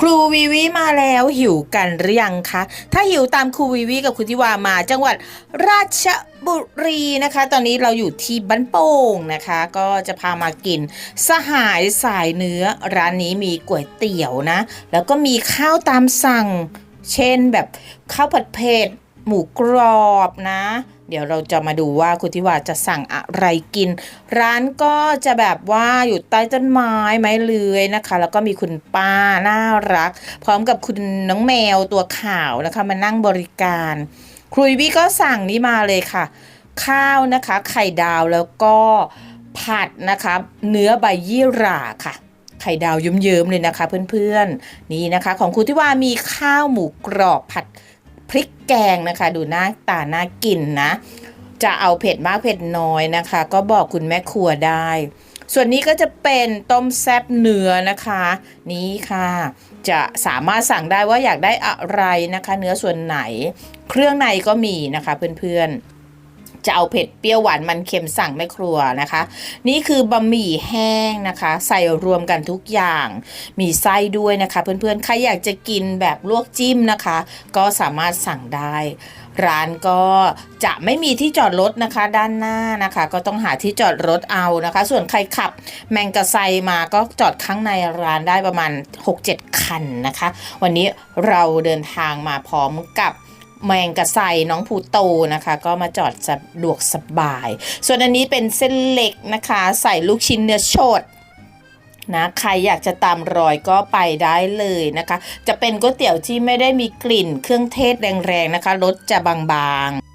ครูวีวีมาแล้วหิวกันหรือยังคะ ถ้าหิวตามครูวีวีกับคุณทิวามาจังหวัดราชบุรีนะคะ ตอนนี้เราอยู่ที่บ้านโป่งนะคะ ก็จะพามากิน สหายสายเนื้อร้านนี้มีก๋วยเตี๋ยวนะ แล้วก็มีข้าวตามสั่ง เช่นแบบข้าวผัดเผ็ด หมูกรอบนะ เดี๋ยวเราจะมาดูว่าคุณทิวาจะสั่งอะไรกิน ร้านก็จะแบบว่าอยู่ใต้ต้นไม้ไม้เลื้อยนะคะ แล้วก็มีคุณป้าน่ารัก พร้อมกับคุณน้องแมวตัวขาวนะคะมานั่งบริการ ครุยวิก็สั่งนี้มาเลยค่ะ ข้าวนะคะ ไข่ดาวแล้วก็ผัดนะคะเนื้อใบยี่หร่าค่ะไข่ดาวเยิ้มๆเลยนะคะเพื่อนๆ นี่นะคะ ของคุณที่ว่ามีข้าวหมูกรอบผัด พริกแกงนะคะ ดูหน้าตาน่ากินนะ จะเอาเผ็ดมากเผ็ดน้อยนะคะ ก็บอกคุณแม่ครัวได้ ส่วนนี้ก็จะเป็นต้มแซบเนื้อนะคะ นี่ค่ะ จะสามารถสั่งได้ว่าอยากได้อะไรนะคะ เนื้อส่วนไหน เครื่องในก็มีนะคะเพื่อนๆ จะเอาเผ็ดเปรี้ยวหวานมันเค็มสั่งแม่ครัวนะคะ นี่คือบะหมี่แห้งนะคะ ใส่รวมกันทุกอย่าง มีไส้ด้วยนะคะ เพื่อนๆ ใครอยากจะกินแบบลวกจิ้มนะคะ ก็สามารถสั่งได้ ร้านก็จะไม่มีที่จอดรถนะคะ ด้านหน้านะคะ ก็ต้องหาที่จอดรถเอานะคะ ส่วนใครขับแมงกะไซมาก็จอดข้างในร้านได้ประมาณ 6-7 คันนะคะ วันนี้เราเดินทางมาพร้อมกับ แมงกะไซน้องผูโตนะคะ ก็มาจอดสะดวกสบาย ส่วนอันนี้เป็นเส้นเล็กนะคะ ใส่ลูกชิ้นเนื้อโชดนะใครอยากจะตามรอยก็ไปได้เลยนะคะ จะเป็นก๋วยเตี๋ยวที่ไม่ได้มีกลิ่นเครื่องเทศแรงๆนะคะรสจะบางๆ